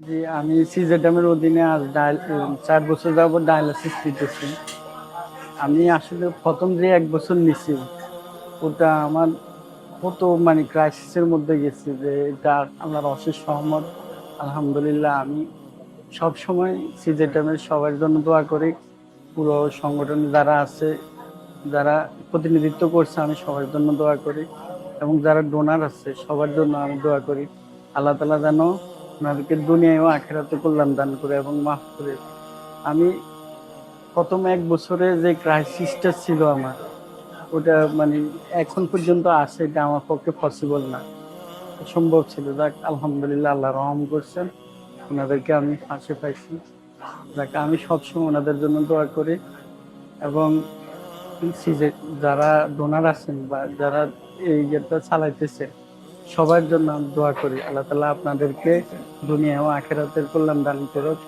জি আমি সিজেডামের অধীনে আজ চার বছর যাবত ডায়ালিসিস দিতেছি। আমি আসলে প্রথম যে এক বছর নিছি, ওটা আমার কত মানে ক্রাইসিসের মধ্যে গেছি যে এটা আল্লাহর অশেষ সহমত আলহামদুলিল্লাহ, আমি সব সময় সিজেডামের সবার জন্য দোয়া করি। পুরো সংগঠনে যারা আছে, যারা প্রতিনিধিত্ব করছে, আমি সবার জন্য দোয়া করি। এবং যারা ডোনার আছে, সবার জন্য আমি দোয়া করি। আল্লাহ তালা যেন ওনাদেরকে দুনিয়ায় আখেরাতে কল্যাণ দান করে এবং মাফ করে। আমি প্রথম এক বছরে যে ক্রাইসিসটা ছিল আমার, ওটা মানে এখন পর্যন্ত আসে এটা আমার পক্ষে পসিবল না। সম্ভব ছিল। যাক, আলহামদুলিল্লাহ, আল্লাহ রহম করছেন। ওনাদেরকে আমি ফাঁসে পাইছি। যাক, আমি সবসময় ওনাদের জন্য দোয়া করি এবং যারা ডোনার আছেন বা যারা এই ইয়েটা চালাইতেছে সবার জন্য দোয়া করি। আল্লাহ তালা আপনাদেরকে দুনিয়া ও আখেরাতের কল্যাণ দান করুক।